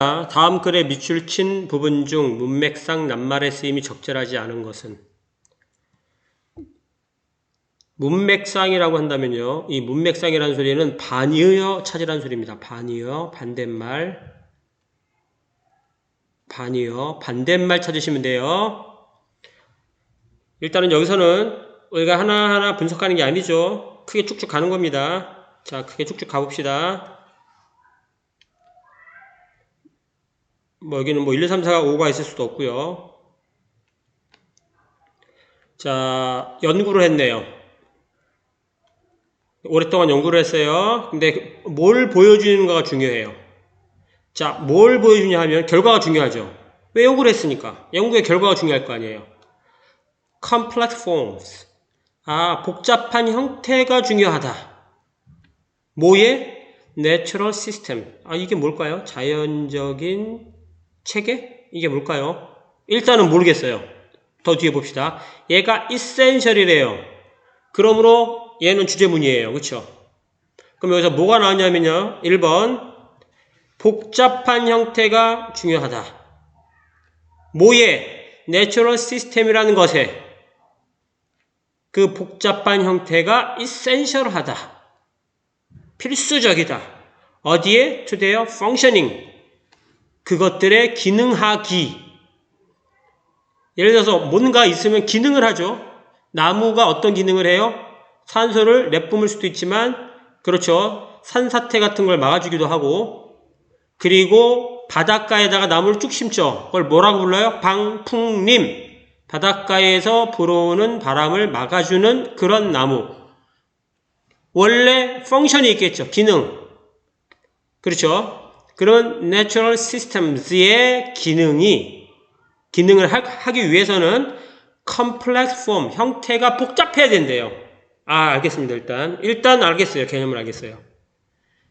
다음 글에 밑줄 친 부분 중 문맥상 낱말의 쓰임이 적절하지 않은 것은 문맥상이라고 한다면요. 이 문맥상이라는 소리는 반이어 찾으라는 소리입니다. 반이어 반대말 반이어 반대말 찾으시면 돼요. 일단은 여기서는 우리가 하나하나 분석하는 게 아니죠. 크게 쭉쭉 가는 겁니다. 자, 크게 쭉쭉 가봅시다. 뭐 여기는 뭐 1, 2, 3, 4가 5가 있을 수도 없고요. 자, 연구를 했네요. 오랫동안 연구를 했어요. 근데 뭘 보여주는가가 중요해요. 자, 뭘 보여주냐 하면 결과가 중요하죠. 왜 연구를 했으니까? 연구의 결과가 중요할 거 아니에요. complex forms. 아, 복잡한 형태가 중요하다. 뭐에? natural system. 아, 이게 뭘까요? 자연적인 체계? 이게 뭘까요? 일단은 모르겠어요. 더 뒤에 봅시다. 얘가 essential이래요. 그러므로 얘는 주제문이에요. 그쵸? 그럼 여기서 뭐가 나왔냐면요. 1번. 복잡한 형태가 중요하다. 뭐에? 내추럴 시스템이라는 것에 그 복잡한 형태가 essential하다. 필수적이다. 어디에? their functioning. 그것들의 기능하기. 예를 들어서 뭔가 있으면 기능을 하죠. 나무가 어떤 기능을 해요? 산소를 내뿜을 수도 있지만, 그렇죠. 산사태 같은 걸 막아주기도 하고, 그리고 바닷가에다가 나무를 쭉 심죠. 그걸 뭐라고 불러요? 방풍림. 바닷가에서 불어오는 바람을 막아주는 그런 나무. 원래 펑션이 있겠죠. 기능. 그렇죠. 그런 natural systems의 기능이 기능을 하, 기 위해서는 complex form 형태가 복잡해야 된대요. 아 알겠습니다. 일단 일단 알겠어요. 개념을 알겠어요.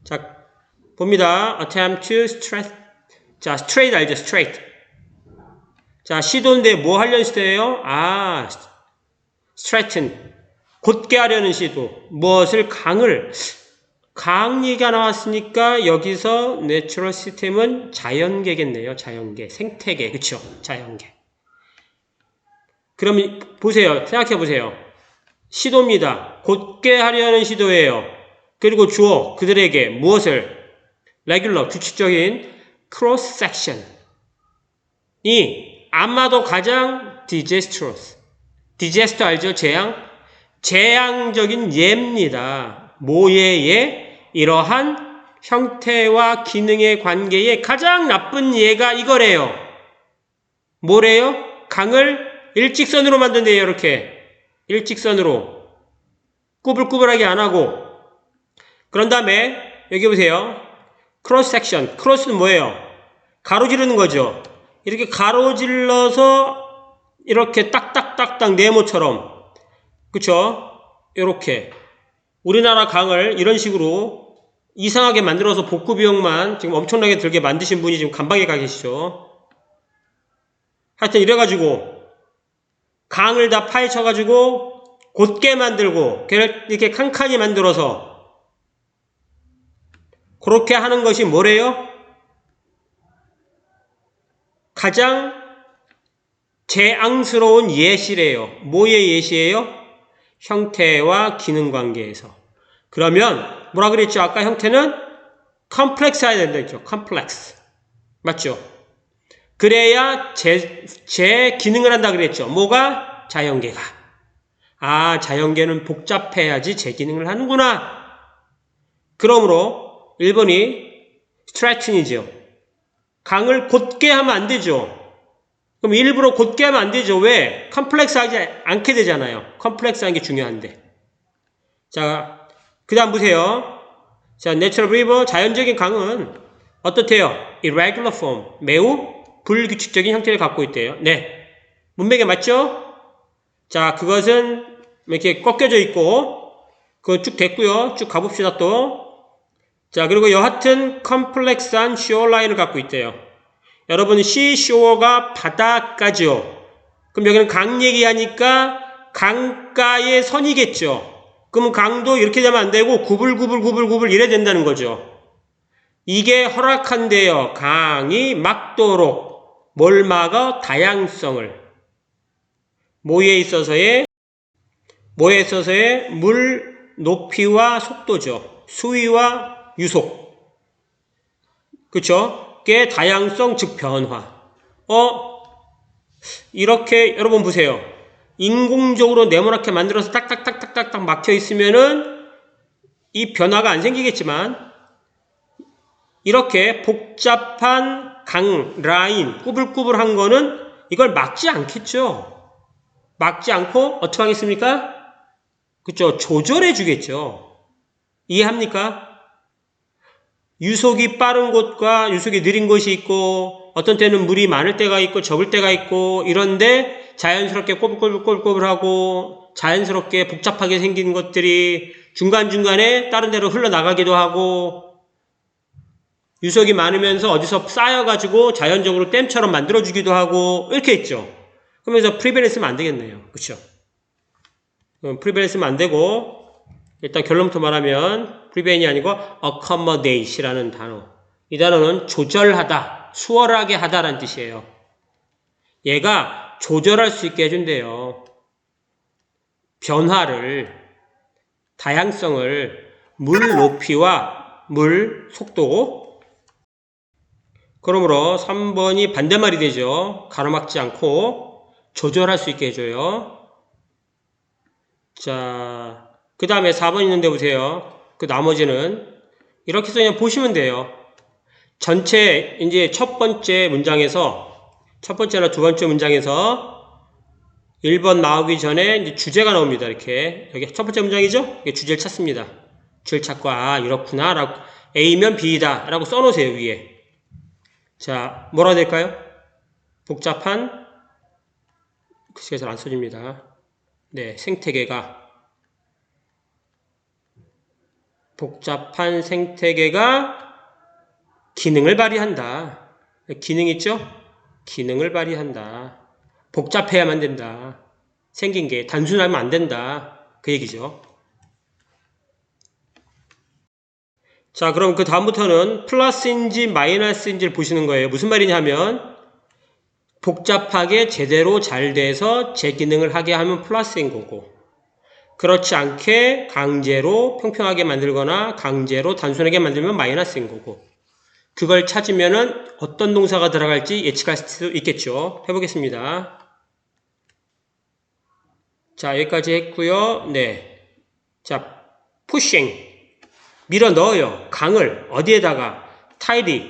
자 봅니다. attempt to straight 자 straight 알죠? straight 자 시도인데 뭐 하려는 시도예요? 아 straighten 곧게 하려는 시도 무엇을 강을 강 얘기가 나왔으니까 여기서 내추럴 시스템은 자연계겠네요. 자연계, 생태계, 그쵸? 자연계. 그럼 보세요. 생각해 보세요. 시도입니다. 곧게 하려는 시도예요. 그리고 주어 그들에게 무엇을 레귤러 규칙적인 크로스 섹션 이 아마도 가장 디제스트로스 디제스트 알죠? 재앙 재앙적인 예입니다. 모예의 이러한 형태와 기능의 관계에 가장 나쁜 예가 이거래요. 뭐래요? 강을 일직선으로 만든대요. 이렇게 일직선으로 꾸불꾸불하게 안 하고 그런 다음에 여기 보세요. 크로스 섹션. 크로스는 뭐예요? 가로지르는 거죠. 이렇게 가로질러서 이렇게 딱딱딱딱 네모처럼 그쵸? 이렇게 우리나라 강을 이런 식으로 이상하게 만들어서 복구 비용만 지금 엄청나게 들게 만드신 분이 지금 간방에 가 계시죠. 하여튼 이래가지고 강을 다 파헤쳐가지고 곧게 만들고 이렇게 칸칸이 만들어서 그렇게 하는 것이 뭐래요? 가장 재앙스러운 예시래요. 뭐의 예시예요? 형태와 기능 관계에서. 그러면 뭐라 그랬죠? 아까 형태는 컴플렉스 해야 된다 했죠. 컴플렉스. 맞죠? 그래야 제, 제 기능을 한다 그랬죠. 뭐가? 자연계가. 아, 자연계는 복잡해야지 제 기능을 하는구나. 그러므로 1번이 스트레칭이죠. 강을 곧게 하면 안 되죠. 그럼 일부러 곧게 하면 안 되죠. 왜? 컴플렉스 하지 않게 되잖아요. 컴플렉스 하는 게 중요한데. 자, 그 다음 보세요. 자, natural river, 자연적인 강은 어떻대요? irregular form, 매우 불규칙적인 형태를 갖고 있대요. 네. 문맥에 맞죠? 자, 그것은 이렇게 꺾여져 있고, 그거 쭉 됐고요. 쭉 가봅시다 또. 자, 그리고 여하튼 컴플렉스한 쇼라인을 갖고 있대요. 여러분, 시쇼어가 바닷가죠. 그럼 여기는 강 얘기하니까 강가의 선이겠죠. 그러면 강도 이렇게 되면 안 되고 구불구불 구불 구불 이래야 된다는 거죠. 이게 허락한대요. 강이 막도록 뭘 막어? 다양성을. 뭐에 있어서의 뭐에 있어서의 물 높이와 속도죠. 수위와 유속. 그쵸? 게 다양성 즉 변화. 어? 이렇게 여러분 보세요. 인공적으로 네모나게 만들어서 딱딱딱딱딱딱 막혀 있으면은 이 변화가 안 생기겠지만 이렇게 복잡한 강 라인 꾸불꾸불한 거는 이걸 막지 않겠죠. 막지 않고 어떻게 하겠습니까? 그쵸 조절해 주겠죠. 이해합니까? 유속이 빠른 곳과 유속이 느린 곳이 있고 어떤 때는 물이 많을 때가 있고 적을 때가 있고 이런데 자연스럽게 꼬불꼬불꼬불꼬불하고 자연스럽게 복잡하게 생긴 것들이 중간중간에 다른 데로 흘러나가기도 하고 유속이 많으면서 어디서 쌓여가지고 자연적으로 댐처럼 만들어주기도 하고 이렇게 있죠. 그러면서 프리벤에 쓰면 안 되겠네요. 그쵸? 프리벤에 쓰면 안 되고 일단 결론부터 말하면 프리벤이 아니고 accommodate이라는 단어. 이 단어는 조절하다, 수월하게 하다라는 뜻이에요. 얘가 조절할 수 있게 해준대요. 변화를, 다양성을 물 높이와 물 속도. 그러므로 3번이 반대말이 되죠. 가로막지 않고 조절할 수 있게 해줘요. 자, 그 다음에 4번 있는데 보세요. 그 나머지는 이렇게 해서 그냥 보시면 돼요. 전체 이제 첫 번째 문장에서 첫 번째나 두 번째 문장에서 1번 나오기 전에 이제 주제가 나옵니다. 이렇게 여기 첫 번째 문장이죠? 주제를 찾습니다. 주제를 찾고 아 이렇구나 라고 A면 B다 라고 써놓으세요 위에 자 뭐라 될까요? 복잡한 글씨가 잘 안 써집니다. 네 생태계가 복잡한 생태계가 기능을 발휘한다. 기능 있죠? 기능을 발휘한다. 복잡해야만 된다. 생긴 게 단순하면 안 된다. 그 얘기죠. 자, 그럼 그 다음부터는 플러스인지 마이너스인지를 보시는 거예요. 무슨 말이냐면 복잡하게 제대로 잘 돼서 제 기능을 하게 하면 플러스인 거고 그렇지 않게 강제로 평평하게 만들거나 강제로 단순하게 만들면 마이너스인 거고 그걸 찾으면은 어떤 동사가 들어갈지 예측할 수 있겠죠. 해보겠습니다. 자, 여기까지 했고요. 네. 자, pushing. 밀어 넣어요. 강을 어디에다가 타이리.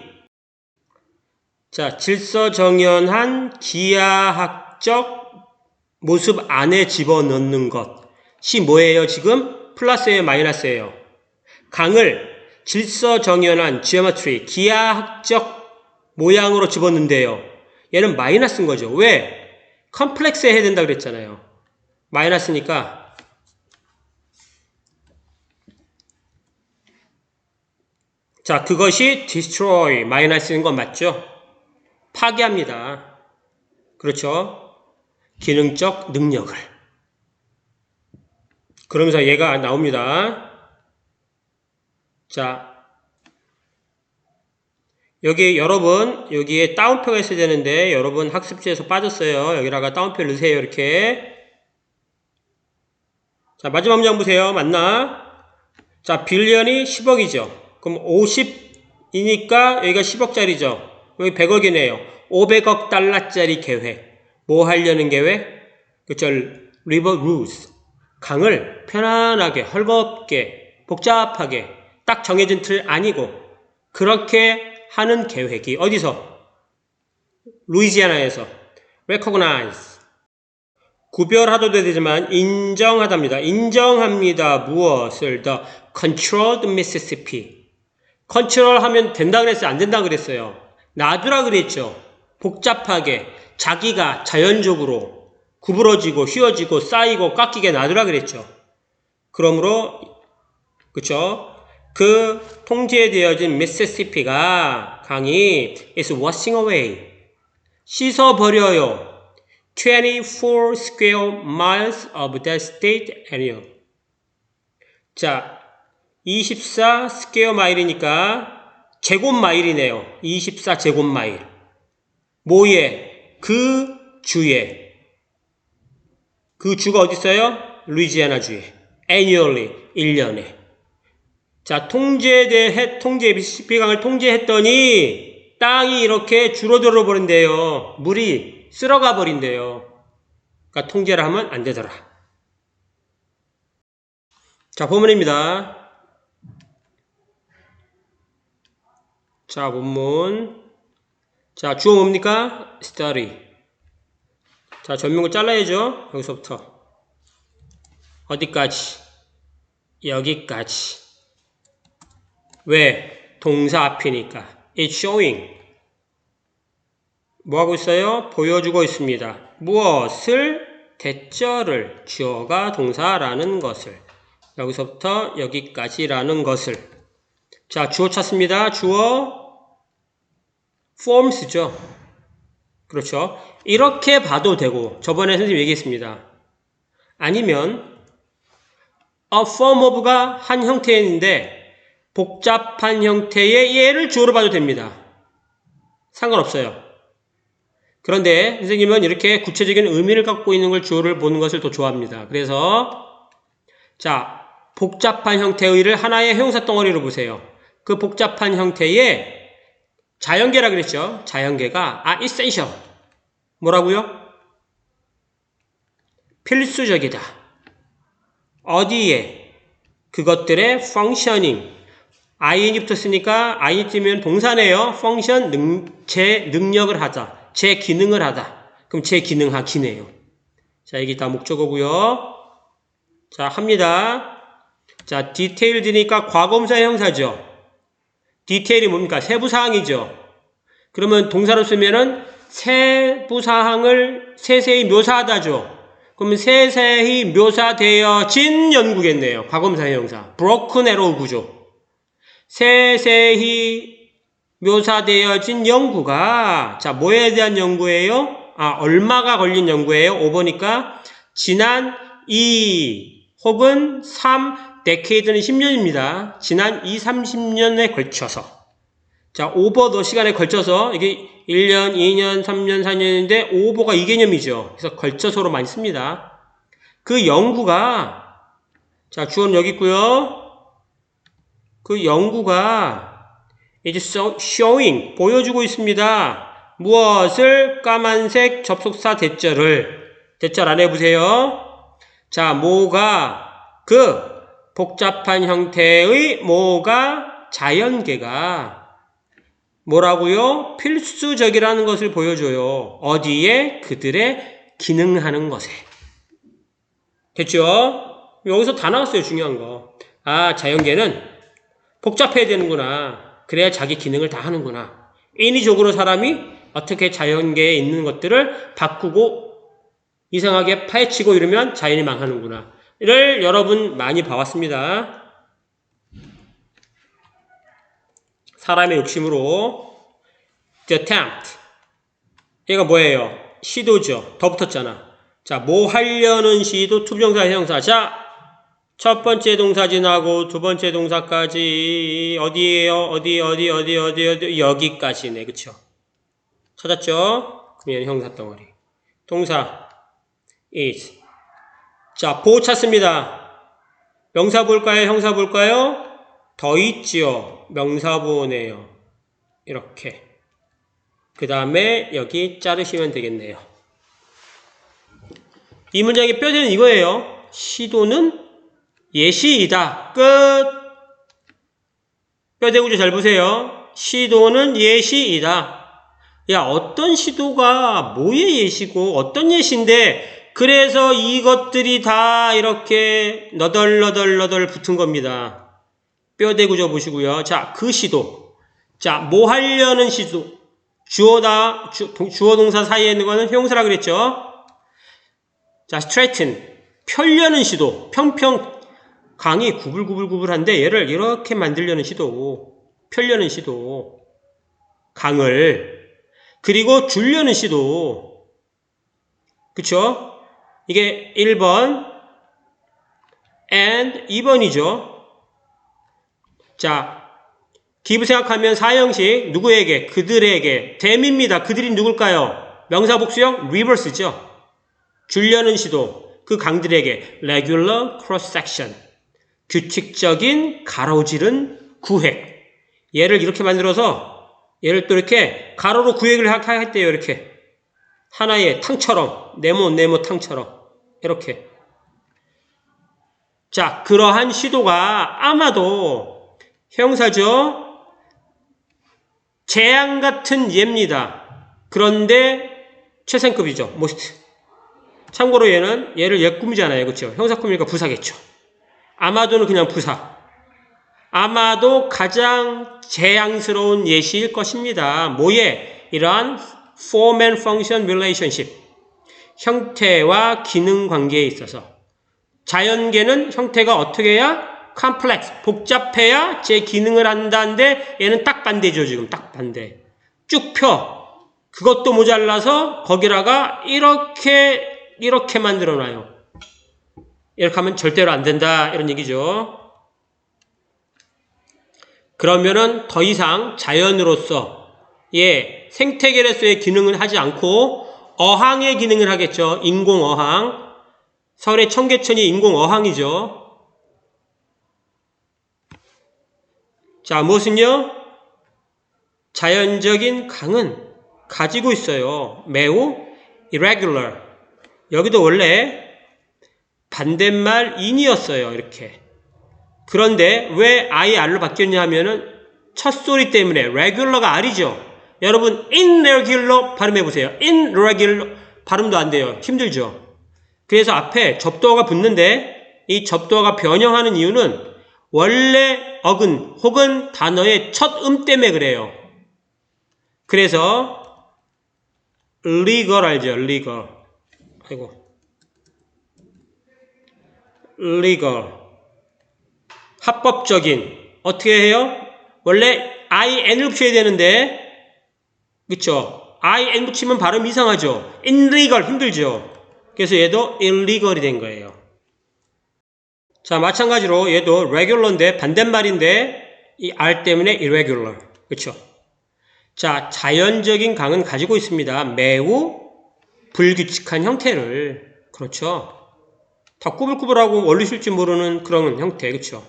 자, 질서정연한 기하학적 모습 안에 집어넣는 것 이 뭐예요? 지금 플러스예요, 마이너스예요? 강을 질서정연한 지오메트리, 기하학적 모양으로 집었는데요. 얘는 마이너스인 거죠. 왜? 컴플렉스 해야 된다 그랬잖아요. 마이너스니까 자, 그것이 destroy, 마이너스인 건 맞죠? 파괴합니다. 그렇죠? 기능적 능력을. 그러면서 얘가 나옵니다. 자, 여기 여러분, 여기에 따옴표가 있어야 되는데, 여러분 학습지에서 빠졌어요. 여기다가 따옴표 넣으세요. 이렇게. 자, 마지막 문장 보세요. 맞나? 자, 빌리언이 10억이죠. 그럼 50이니까 여기가 10억짜리죠. 여기 100억이네요. 500억 달러짜리 계획. 뭐 하려는 계획? 그쵸. 리버 루스. 강을 편안하게, 헐겁게, 복잡하게, 딱 정해진 틀 아니고, 그렇게 하는 계획이 어디서? 루이지아나에서. recognize. 구별하도 되지만 인정하답니다. 인정합니다. 무엇을? The controlled Mississippi. 컨트롤 하면 된다 그랬어요? 안 된다 그랬어요? 놔두라 그랬죠? 복잡하게 자기가 자연적으로 구부러지고 휘어지고 쌓이고 깎이게 놔두라 그랬죠? 그러므로 그쵸? 그 통제되어진 미시시피가 강이 is washing away 씻어버려요. 24 square miles of the state area. 자, 24 스퀘어 마일이니까 제곱 마일이네요. 24 제곱 마일. 뭐에? 그 주에. 그 주가 어디 있어요? 루이지애나 주에. annually, 1년에. 자, 통제대, 통제, 미시시피강을 통제했더니 땅이 이렇게 줄어들어 버린대요. 물이 쓸어가 버린대요. 그러니까 통제를 하면 안 되더라. 자, 본문입니다. 자, 본문. 자, 주어 뭡니까? study. 자, 전명을 잘라야죠. 여기서부터. 어디까지? 여기까지. 왜? 동사 앞이니까. It's showing. 뭐 하고 있어요? 보여주고 있습니다. 무엇을? 대절을. 주어가 동사라는 것을. 여기서부터 여기까지라는 것을. 자, 주어 찾습니다. 주어. forms죠. 그렇죠. 이렇게 봐도 되고, 저번에 선생님 얘기했습니다. 아니면, a form of가 한 형태인데, 복잡한 형태의 얘를 주어로 봐도 됩니다. 상관없어요. 그런데 선생님은 이렇게 구체적인 의미를 갖고 있는 걸 주어를 보는 것을 더 좋아합니다. 그래서 자 복잡한 형태의 를 하나의 형사 덩어리로 보세요. 그 복잡한 형태의 자연계라 그랬죠. 자연계가 아 essential 뭐라고요? 필수적이다. 어디에? 그것들의 functioning ing이 붙었으니까 ing 뜨면 동사네요. function 능, 제 능력을 하다. 제 기능을 하다. 그럼 제 기능하기네요. 자, 이게 다 목적어고요. 자, 합니다. 자, 디테일드니까 과거분사 형사죠. 디테일이 뭡니까? 세부사항이죠. 그러면 동사로 쓰면은 세부사항을 세세히 묘사하다죠. 그러면 세세히 묘사되어진 연구겠네요. 과거분사 형사. broken arrow 구조. 세세히 묘사되어진 연구가 자 뭐에 대한 연구예요? 아 얼마가 걸린 연구예요? 5번이니까 지난 2 혹은 3 데케이드는 10년입니다. 지난 2, 30년에 걸쳐서 자 오버 더 시간에 걸쳐서 이게 1년, 2년, 3년, 4년인데 오버가 이 개념이죠. 그래서 걸쳐서로 많이 씁니다. 그 연구가 자 주어는 여기 있고요. 그 연구가 이제 showing 보여주고 있습니다. 무엇을 까만색 접속사 대절을 대절 안 해보세요. 자, 뭐가 그 복잡한 형태의 뭐가 자연계가 뭐라고요? 필수적이라는 것을 보여줘요. 어디에? 그들의 기능하는 것에. 됐죠? 여기서 다 나왔어요, 중요한 거. 아, 자연계는 복잡해야 되는구나. 그래야 자기 기능을 다 하는구나. 인위적으로 사람이 어떻게 자연계에 있는 것들을 바꾸고 이상하게 파헤치고 이러면 자연이 망하는구나. 이를 여러분 많이 봐왔습니다. 사람의 욕심으로 the attempt 얘가 뭐예요? 시도죠. 더 붙었잖아. 자, 뭐 하려는 시도 투부정사 형사. 자, 첫 번째 동사 지나고 두 번째 동사까지 어디에요? 어디 어디 어디 어디 어디 여기까지네. 그쵸? 찾았죠? 그러면 형사 덩어리. 동사 is. 자, 보호 찾습니다. 명사 볼까요? 형사 볼까요? 더 있지요. 명사 보호네요. 이렇게. 그 다음에 여기 자르시면 되겠네요. 이 문장의 뼈대는 이거예요. 시도는 예시이다. 끝. 뼈대 구조 잘 보세요. 시도는 예시이다. 야, 어떤 시도가 뭐의 예시고 어떤 예시인데 그래서 이것들이 다 이렇게 너덜너덜너덜 붙은 겁니다. 뼈대 구조 보시고요. 자, 그 시도. 자, 뭐 하려는 시도. 주어다, 주, 주어 동사 사이에 있는 거는 형사라 그랬죠. 자, straighten. 펴려는 시도. 평평. 강이 구불구불구불한데 얘를 이렇게 만들려는 시도. 펴려는 시도. 강을. 그리고 줄려는 시도. 그쵸? 이게 1번 and 2번이죠. 자, give 생각하면 사형식 누구에게? 그들에게. 댐입니다. 그들이 누굴까요? 명사 복수형 reverse죠. 줄려는 시도. 그 강들에게 regular cross section. 규칙적인 가로지른 구획. 얘를 이렇게 만들어서 얘를 또 이렇게 가로로 구획을 하- 했대요. 이렇게. 하나의 탕처럼. 네모 네모 탕처럼. 이렇게. 자, 그러한 시도가 아마도 형사죠. 재앙 같은 예입니다. 그런데 최상급이죠. most. 참고로 얘는 얘를 얘 꿈이잖아요. 그렇죠? 형사 꿈이니까 부사겠죠. 아마도는 그냥 부사. 아마도 가장 재앙스러운 예시일 것입니다. 뭐에? 이러한 form and function relationship. 형태와 기능 관계에 있어서. 자연계는 형태가 어떻게 해야? 컴플렉스, 복잡해야 제 기능을 한다는데 얘는 딱 반대죠, 지금. 딱 반대. 쭉 펴. 그것도 모자라서 거기다가 이렇게, 이렇게 만들어 놔요. 이렇게 하면 절대로 안 된다. 이런 얘기죠. 그러면은 더 이상 자연으로서 예, 생태계로서의 기능을 하지 않고 어항의 기능을 하겠죠. 인공 어항. 서울의 청계천이 인공 어항이죠. 자, 무엇은요? 자연적인 강은 가지고 있어요. 매우 irregular. 여기도 원래 반대말 in이었어요. 이렇게. 그런데 왜 I, R로 바뀌었냐 하면은 첫 소리 때문에 regular가 R이죠. 여러분 irregular 발음해 보세요. irregular 발음도 안 돼요. 힘들죠. 그래서 앞에 접두어가 붙는데 이 접두어가 변형하는 이유는 원래 어근 혹은 단어의 첫 음 때문에 그래요. 그래서 legal 알죠? legal. 아이고. legal. 합법적인. 어떻게 해요? 원래 in을 붙여야 되는데 그쵸? in 붙이면 발음 이상하죠? illegal 힘들죠? 그래서 얘도 illegal이 된 거예요. 자, 마찬가지로 얘도 regular인데 반대말인데 이 R 때문에 irregular. 그쵸? 자, 자연적인 강은 가지고 있습니다. 매우 불규칙한 형태를. 그렇죠? 다 꾸불꾸불하고 원리 쓸지 모르는 그런 형태. 그쵸?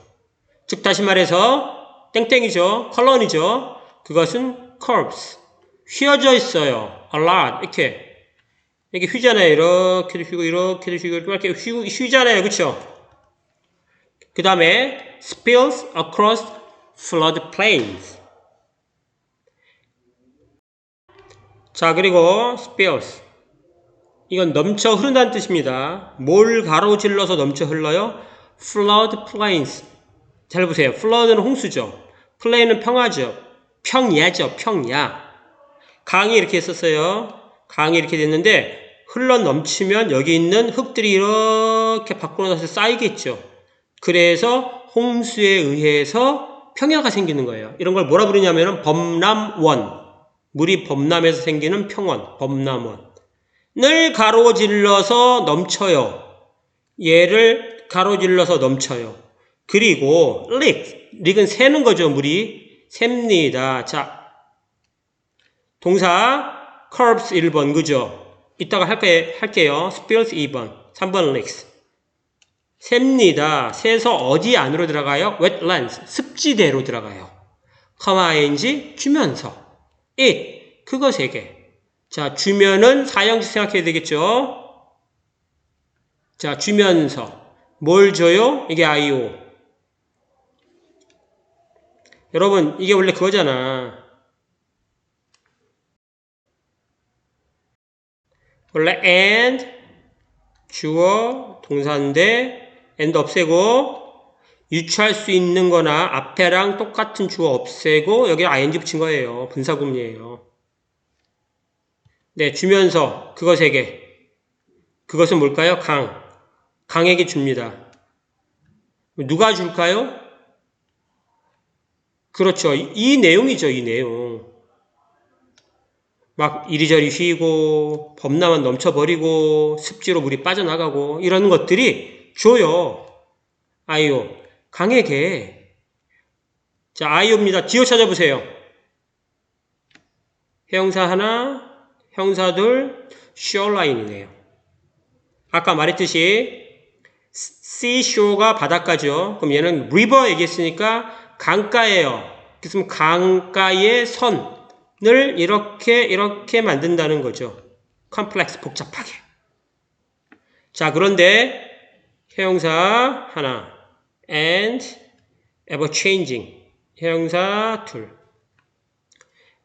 즉, 다시 말해서 땡땡이죠. 컬런이죠. 그것은 curves. 휘어져 있어요. a lot. 이렇게. 이렇게 휘잖아요. 이렇게도 휘고, 이렇게도 휘고, 이렇게 휘고, 휘잖아요. 그쵸? 그 다음에 spills across flood plains. 자, 그리고 spills. 이건 넘쳐 흐른다는 뜻입니다. 뭘 가로질러서 넘쳐 흘러요? flood plains. 잘 보세요. flood는 홍수죠. plain은 평화죠. 평야죠. 평야. 강이 이렇게 있었어요. 강이 이렇게 됐는데 흘러 넘치면 여기 있는 흙들이 이렇게 밖으로 나서 쌓이겠죠. 그래서 홍수에 의해서 평야가 생기는 거예요. 이런 걸 뭐라 부르냐면은 범람원. 물이 범람에서 생기는 평원, 범람원. 늘 가로질러서 넘쳐요. 얘를 가로질러서 넘쳐요. 그리고 leak, leak은 새는 거죠, 물이. 셉니다. 자, 동사 curbs 1번, 그죠? 이따가 할게, 할게요. spills 2번, 3번 leaks. 셉니다. 새서 어디 안으로 들어가요? wetlands, 습지대로 들어가요. 커마 ing 주면서 it, 그것에게. 자, 주면은 사형식 생각해야 되겠죠? 자, 주면서. 뭘 줘요? 이게 IO. 여러분, 이게 원래 그거잖아. 원래 and, 주어, 동사인데, and 없애고, 유추할 수 있는 거나 앞에랑 똑같은 주어 없애고, 여기 ing 붙인 거예요. 분사구문이에요. 네, 주면서 그것에게. 그것은 뭘까요? 강. 강에게 줍니다. 누가 줄까요? 그렇죠. 이, 이 내용이죠, 이 내용. 막 이리저리 휘고, 범람은 넘쳐버리고, 습지로 물이 빠져나가고, 이런 것들이 줘요. 아이요. 강에게. 자, IO입니다. 디오 찾아보세요. 형사 하나, 형사 둘, shoreline이네요. 아까 말했듯이 seashore가 바닷가죠. 그럼 얘는 river 얘기했으니까 강가예요. 그래서 강가의 선 을 이렇게 이렇게 만든다는 거죠. 컴플렉스 복잡하게. 자, 그런데 형사 하나 and ever changing 형사 둘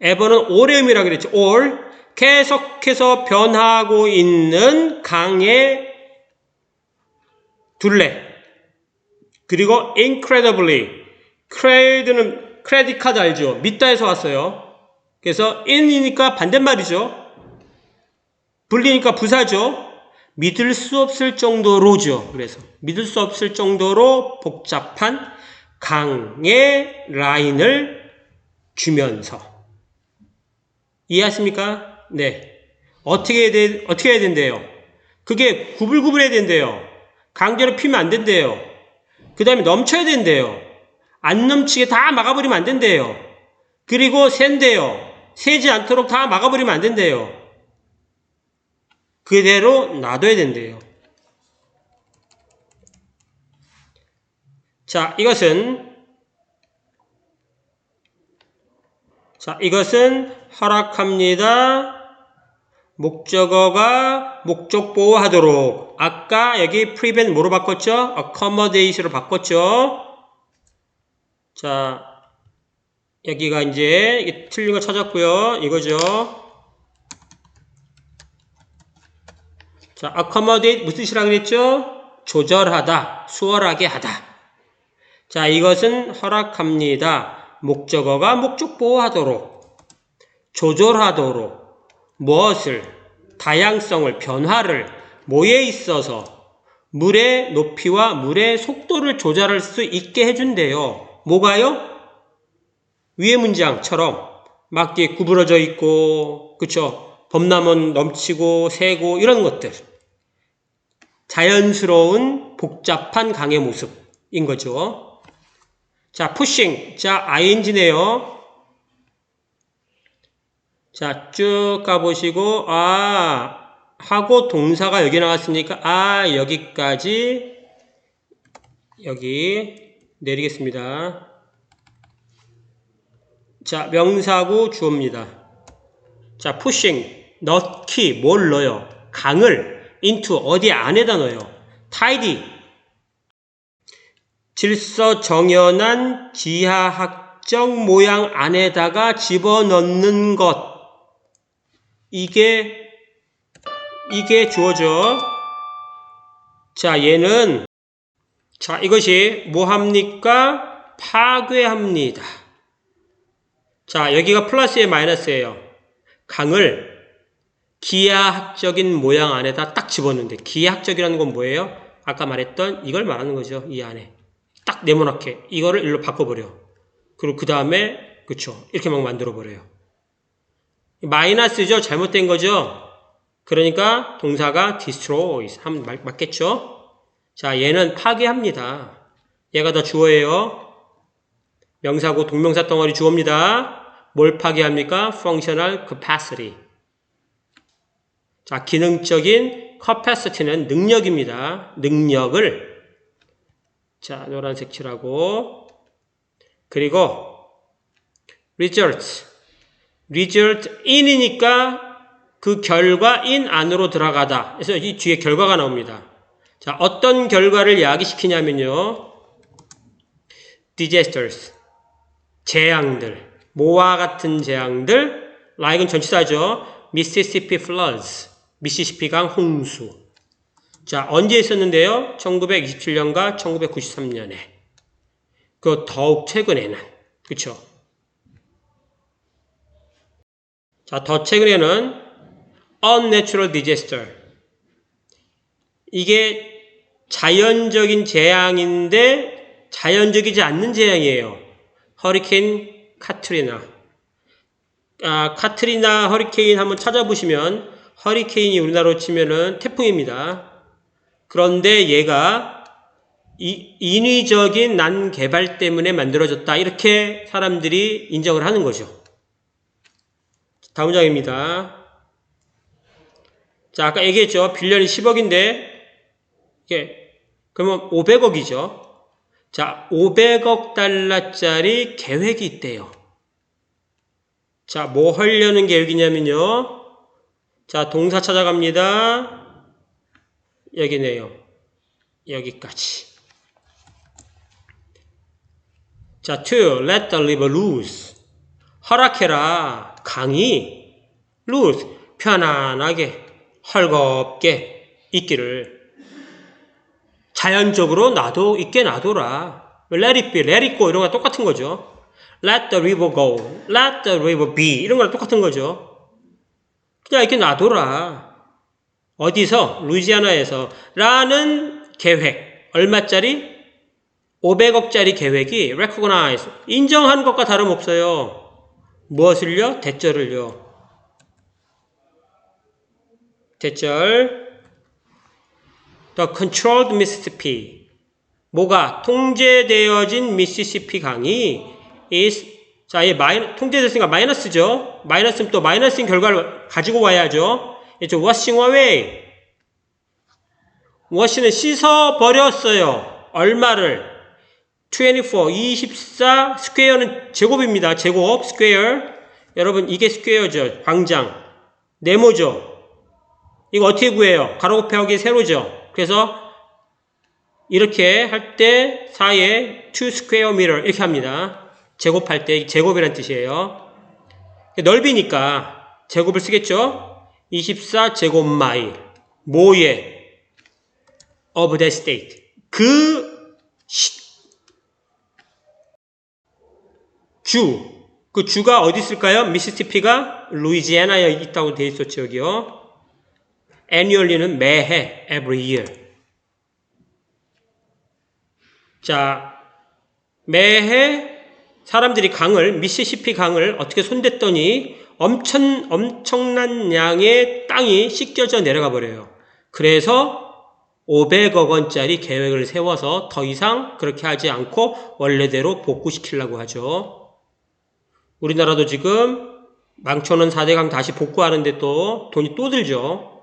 ever는 의미라 그랬죠. all 계속해서 변하고 있는 강의 둘레 그리고 incredibly credit는 크레딧 카드 알죠? 믿다에서 왔어요. 그래서 in이니까 반대말이죠. 불리니까 부사죠. 믿을 수 없을 정도로죠. 그래서 믿을 수 없을 정도로 복잡한 강의 라인을 주면서 이해하십니까? 네. 어떻게 해야 돼, 어떻게 해야 된대요? 그게 구불구불해야 된대요. 강제로 피면 안 된대요. 그 다음에 넘쳐야 된대요. 안 넘치게 다 막아버리면 안 된대요. 그리고 샌대요. 새지 않도록 다 막아버리면 안 된대요. 그대로 놔둬야 된대요. 자, 이것은 자, 이것은 허락합니다. 목적어가 목적 보호하도록 아까 여기 prevent 뭐로 바꿨죠? accommodate로 바꿨죠? 자, 여기가 이제 틀린 거 찾았고요. 이거죠. 자, accommodate 무슨 뜻이라 그랬죠? 조절하다, 수월하게 하다. 자, 이것은 허락합니다. 목적어가 목적 보호하도록, 조절하도록, 무엇을, 다양성을, 변화를, 뭐에 있어서 물의 높이와 물의 속도를 조절할 수 있게 해준대요. 뭐가요? 위의 문장처럼 막 이렇게 구부러져 있고, 그쵸? 범람은 넘치고, 새고, 이런 것들. 자연스러운 복잡한 강의 모습인 거죠. 자, pushing. 자, ing네요. 자, 쭉 가보시고, 아, 하고 동사가 여기 나왔으니까, 아, 여기까지, 여기, 내리겠습니다. 자, 명사구 주어입니다. 자, pushing, 넣기, 뭘 넣어요? 강을, into, 어디 안에다 넣어요? tidy, 질서 정연한 지하학적 모양 안에다가 집어넣는 것. 이게, 이게 주어져. 자, 얘는, 자, 이것이 뭐 합니까? 파괴합니다. 자, 여기가 플러스에 마이너스예요. 강을 기하학적인 모양 안에다 딱 집었는데, 기하학적이라는 건 뭐예요? 아까 말했던 이걸 말하는 거죠. 이 안에. 딱 네모나게. 이거를 일로 바꿔버려. 그리고 그 다음에, 그쵸. 이렇게 막 만들어버려요. 마이너스죠? 잘못된 거죠? 그러니까 동사가 destroys 하면 맞- 맞겠죠? 자, 얘는 파괴합니다. 얘가 더 주어예요. 명사고 동명사 덩어리 주어입니다. 뭘 파괴합니까? functional capacity. 자, 기능적인 capacity는 능력입니다. 능력을 자, 노란색 칠하고 그리고 result result in이니까 그 결과 in 안으로 들어가다. 그래서 이 뒤에 결과가 나옵니다. 자, 어떤 결과를 야기시키냐면요. disasters. 재앙들. 뭐와 같은 재앙들. like은 전치사죠. Mississippi floods. 미시시피강 홍수. 자, 언제 있었는데요? 1927년과 1993년에. 그 더욱 최근에는. 그쵸? 자, 더 최근에는 unnatural disaster. 이게 자연적인 재앙인데 자연적이지 않는 재앙이에요. 허리케인 카트리나. 아, 카트리나 허리케인 한번 찾아보시면 허리케인이 우리나라로 치면은 태풍입니다. 그런데 얘가 이, 인위적인 난 개발 때문에 만들어졌다. 이렇게 사람들이 인정을 하는 거죠. 다음 장입니다. 자, 아까 얘기했죠. 빌런이 10억인데, 이게, 그러면 500억이죠. 자, 500억 달러짜리 계획이 있대요. 자, 뭐 하려는 계획이냐면요. 자, 동사 찾아갑니다. 여기네요. 여기까지. 자, to let the river loose. 허락해라. 강이 loose. 편안하게, 헐겁게 있기를. 자연적으로 놔도, 있게 놔둬라. let it be, let it go 이런 거 똑같은 거죠. let the river go, let the river be 이런 거랑 똑같은 거죠. 그냥 이렇게 놔둬라. 어디서? 루이지아나에서 라는 계획 얼마짜리? 500억짜리 계획이 recognize 인정하는 것과 다름없어요. 무엇을요? 대절을요. 대절 The controlled Mississippi 뭐가 통제되어진 미시시피 강이 is 자, 이 마이 통제됐으니까 마이너스죠. 마이너스는 또 마이너스인 결과를 가지고 와야죠. 이제 washing away. wash는 씻어 버렸어요. 얼마를? 24, 24 스퀘어는 제곱입니다. 제곱 스퀘어. 여러분 이게 스퀘어죠. 광장. 네모죠. 이거 어떻게 구해요? 가로 곱하기 세로죠. 그래서 이렇게 할때 사이에 2 square meter 이렇게 합니다. 제곱할 때 제곱이란 뜻이에요. 넓이니까 제곱을 쓰겠죠? 24 제곱 마일 모의 of that state 그 시- 주, 그 주가 어디 있을까요? 미시시피가 루이지애나에 있다고 돼 있었죠, 여기요. Annually는 매해, every year. 자, 매해 사람들이 강을, 미시시피 강을 어떻게 손댔더니 엄청, 엄청난 양의 땅이 씻겨져 내려가 버려요. 그래서 500억 원짜리 계획을 세워서 더 이상 그렇게 하지 않고 원래대로 복구시키려고 하죠. 우리나라도 지금 망쳐놓은 4대강 다시 복구하는데 또 돈이 또 들죠.